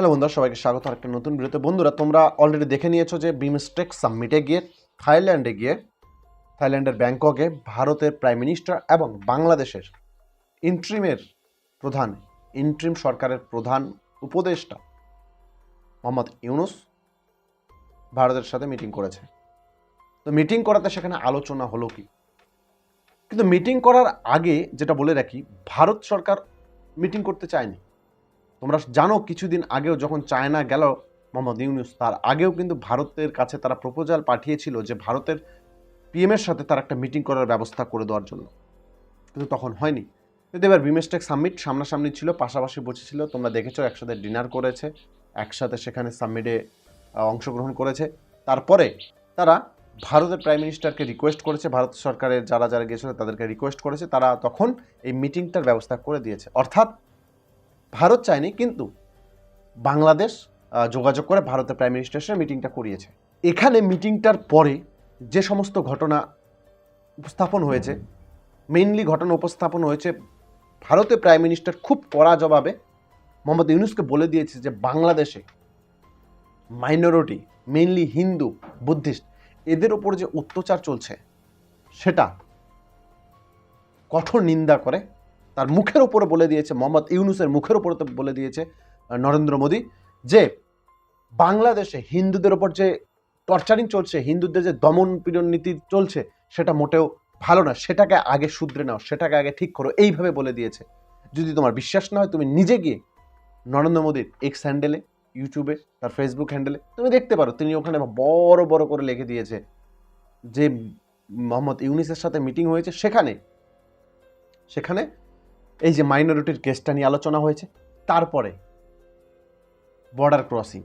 Hello বন্ধুরা, সবাইকে স্বাগত। আর একটা নতুন ভিডিওতে। বন্ধুরা, তোমরা অলরেডি দেখে নিয়েছো যে বিমস্টেক সামিটে গিয়ে থাইল্যান্ডে গিয়ে থাইল্যান্ডের ব্যাংককে ভারতের প্রাইম মিনিস্টার এবং বাংলাদেশের ইন্ট্রিমের প্রধান ইন্ট্রিম সরকারের প্রধান উপদেষ্টা মোহাম্মদ ইউনুস ভারতের সাথে মিটিং করেছে। তো মিটিং করাতে সেখানে আলোচনা হলো কি? কিন্তু মিটিং করার আগে যেটা বলে রাখি, ভারত সরকার মিটিং করতে চায়নি। তোমরা জানো কিছুদিন আগেও যখন চায়না গেল, মোহাম্মদ ইউনুস, তার আগেও কিন্তু ভারতের কাছে তারা প্রপোজাল পাঠিয়েছিল যে ভারতের পিএমের সাথে তার একটা মিটিং করার ব্যবস্থা করে দেওয়ার জন্য। কিন্তু তখন হয়নি। কিন্তু এবার বিমেস্টেক সামিট সামনাসামনি ছিল, পাশাপাশি বসেছিল। তোমরা দেখেছ, একসাথে ডিনার করেছে, একসাথে সেখানে সামিটে অংশগ্রহণ করেছে। তারপরে তারা ভারতের প্রাইম মিনিস্টারকে রিকোয়েস্ট করেছে, ভারত সরকারের যারা যারা গিয়েছিল তাদেরকে রিকোয়েস্ট করেছে। তারা তখন এই মিটিংটার ব্যবস্থা করে দিয়েছে। অর্থাৎ ভারত চায়নি, কিন্তু বাংলাদেশ যোগাযোগ করে ভারতের প্রাইম মিনিস্টারের সাথে মিটিংটা করিয়েছে। এখানে মিটিংটার পরে যে সমস্ত ঘটনা উপস্থাপন হয়েছে মেইনলি ঘটনা উপস্থাপন হয়েছে ভারতের প্রাইম মিনিস্টার খুব কড়া জবাবে মোহাম্মদ ইউনুসকে বলে দিয়েছে যে বাংলাদেশে মাইনরিটি মেইনলি হিন্দু, বুদ্ধিস্ট, এদের ওপর যে অত্যাচার চলছে, সেটা কঠোর নিন্দা করে তার মুখের ওপরে বলে দিয়েছে, মোহাম্মদ ইউনুসের মুখের ওপরে বলে দিয়েছে নরেন্দ্র মোদী, যে বাংলাদেশে হিন্দুদের ওপর যে টর্চারিং চলছে, হিন্দুদের যে দমন পীড়ন নীতি চলছে, সেটা মোটেও ভালো না, সেটাকে আগে শুধরে নাও, সেটাকে আগে ঠিক করো, এইভাবে বলে দিয়েছে। যদি তোমার বিশ্বাস না হয়, তুমি নিজে গিয়ে নরেন্দ্র মোদীর এক্স হ্যান্ডেলে ইউটিউবে তার ফেসবুক হ্যান্ডেলে তুমি দেখতে পারো, তিনি ওখানে বড় বড় করে লিখে দিয়েছে যে মোহাম্মদ ইউনিসের সাথে মিটিং হয়েছে, সেখানে সেখানে এই যে মাইনরিটির কেসটা নিয়ে আলোচনা হয়েছে, তারপরে বর্ডার ক্রসিং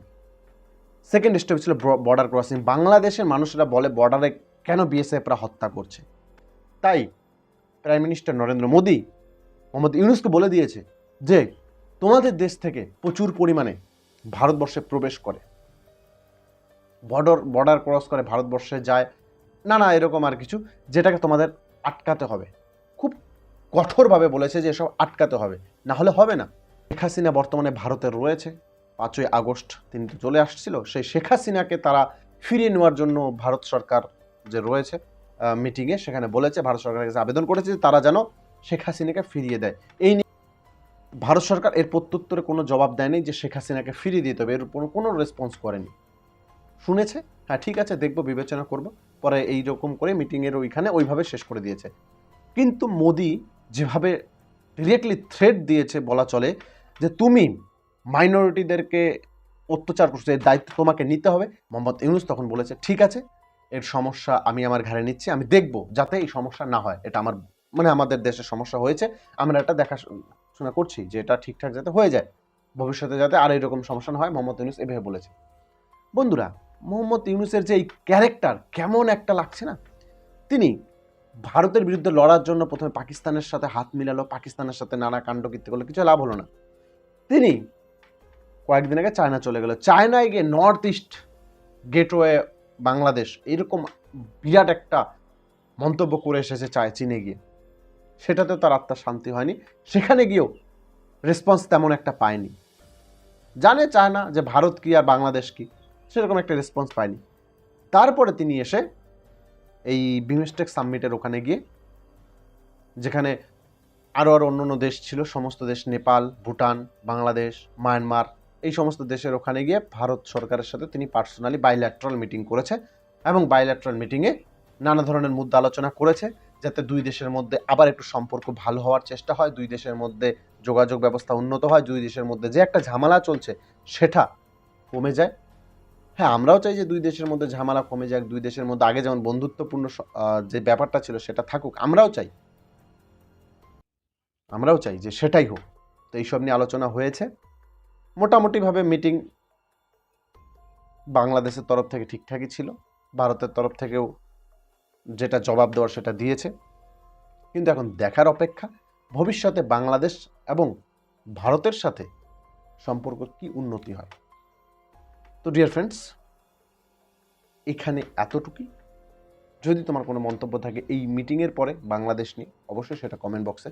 সেকেন্ড স্টেপ ছিল বর্ডার ক্রসিং বাংলাদেশের মানুষেরা বলে বর্ডারে কেন বিএসএফরা হত্যা করছে? তাই প্রাইম মিনিস্টার নরেন্দ্র মোদী, মোহাম্মদ ইউনুসকে বলে দিয়েছে যে, তোমাদের দেশ থেকে প্রচুর পরিমাণে ভারতবর্ষে প্রবেশ করে। বর্ডার বর্ডার ক্রস করে ভারতবর্ষে যায় না না এরকম আর কিছু, যেটাকে তোমাদের আটকাতে হবে। কঠোরভাবে বলেছে যে এসব আটকাতে হবে। না হলে হবে না। শেখ হাসিনা বর্তমানে ভারতে রয়েছে। পাঁচই আগস্ট তিনি চলে আসছিল। সেই শেখ হাসিনাকে তারা ফিরিয়ে নেওয়ার জন্য ভারত সরকার যে রয়েছে মিটিংয়ে সেখানে বলেছে, ভারত সরকারের কাছে আবেদন করেছে যে তারা যেন শেখ হাসিনাকে ফিরিয়ে দেয়। এই নিয়ে ভারত সরকার এর প্রত্যুত্তরে কোনো জবাব দেয়নি যে শেখ হাসিনাকে ফিরিয়ে দিতে হবে। এর উপর কোনো রেসপন্স করেনি। শুনেছে? হ্যাঁ ঠিক আছে, দেখব, বিবেচনা করব। পরে এই রকম করে মিটিংয়ের ওইখানে ওইভাবে শেষ করে দিয়েছে। কিন্তু মোদি যেভাবে ডিরেক্টলি থ্রেট দিয়েছে বলা চলে যে তুমি মাইনরিটিদেরকে অত্যাচার করছ, এর দায়িত্ব তোমাকে নিতে হবে। মোহাম্মদ ইউনুস তখন বলেছে, ঠিক আছে, এর সমস্যা আমি আমার ঘাড়ে নিচ্ছি, আমি দেখব যাতে এই সমস্যা না হয়। এটা আমার মানে আমাদের দেশের সমস্যা হয়েছে। আমরা এটা দেখাশোনা করছি যে এটা ঠিকঠাক যাতে হয়ে যায়, ভবিষ্যতে যাতে আর এরকম সমস্যা না হয়, মোহাম্মদ ইউনুস এভাবে বলেছে। বন্ধুরা, মোহাম্মদ ইউনুসের যে এই ক্যারেক্টার কেমন একটা লাগছে না? তিনি ভারতের বিরুদ্ধে লড়ার জন্য প্রথমে পাকিস্তানের সাথে হাত মিলালো, পাকিস্তানের সাথে নানা কাণ্ড কীর্তি করল, কিছু লাভ হলো না। তিনি কয়েকদিন আগে চায়না চলে গেল। চায়নায় গিয়ে নর্থ ইস্ট গেটওয়ে বাংলাদেশ, এরকম বিরাট একটা মন্তব্য করে এসেছে চায়, চীনে গিয়ে। সেটাতে তার আত্মার শান্তি হয়নি। সেখানে গিয়েও রেসপন্স তেমন একটা পায়নি। জানে চায় না যে ভারত কি আর বাংলাদেশ কি? সেরকম একটা রেসপন্স পায়নি। তারপরে তিনি এসে এই বিমস্টেক সাবমিটের ওখানে গিয়ে, যেখানে আরও আরও অন্য অন্য দেশ ছিল, সমস্ত দেশ নেপাল, ভুটান, বাংলাদেশ, মায়ানমার, এই সমস্ত দেশের ওখানে গিয়ে ভারত সরকারের সাথে তিনি পার্সোনালি বাইল্যাট্রাল মিটিং করেছে এবং বাইল্যাট্রাল মিটিংয়ে নানা ধরনের মুদ্দা আলোচনা করেছে যাতে দুই দেশের মধ্যে আবার একটু সম্পর্ক ভালো হওয়ার চেষ্টা হয়, দুই দেশের মধ্যে যোগাযোগ ব্যবস্থা উন্নত হয়, দুই দেশের মধ্যে যে একটা ঝামেলা চলছে সেটা কমে যায়। হ্যাঁ আমরাও চাই যে দুই দেশের মধ্যে ঝামেলা কমে যাক, দুই দেশের মধ্যে আগে যেমন বন্ধুত্বপূর্ণ যে ব্যাপারটা ছিল সেটা থাকুক, আমরাও চাই। আমরাও চাই যে সেটাই হোক। তো এইসব নিয়ে আলোচনা হয়েছে। মোটামুটিভাবে মিটিং বাংলাদেশের তরফ থেকে ঠিকঠাকই ছিল। ভারতের তরফ থেকেও যেটা জবাব দেওয়ার সেটা দিয়েছে। কিন্তু এখন দেখার অপেক্ষা, ভবিষ্যতে বাংলাদেশ এবং ভারতের সাথে সম্পর্ক কি উন্নতি হয়? তো ডিয়ার ফ্রেন্ডস এখানে এতটুকুই। যদি তোমার কোনো মন্তব্য থাকে এই মিটিংয়ের পরে বাংলাদেশ নিয়ে, অবশ্যই সেটা কমেন্ট বক্সে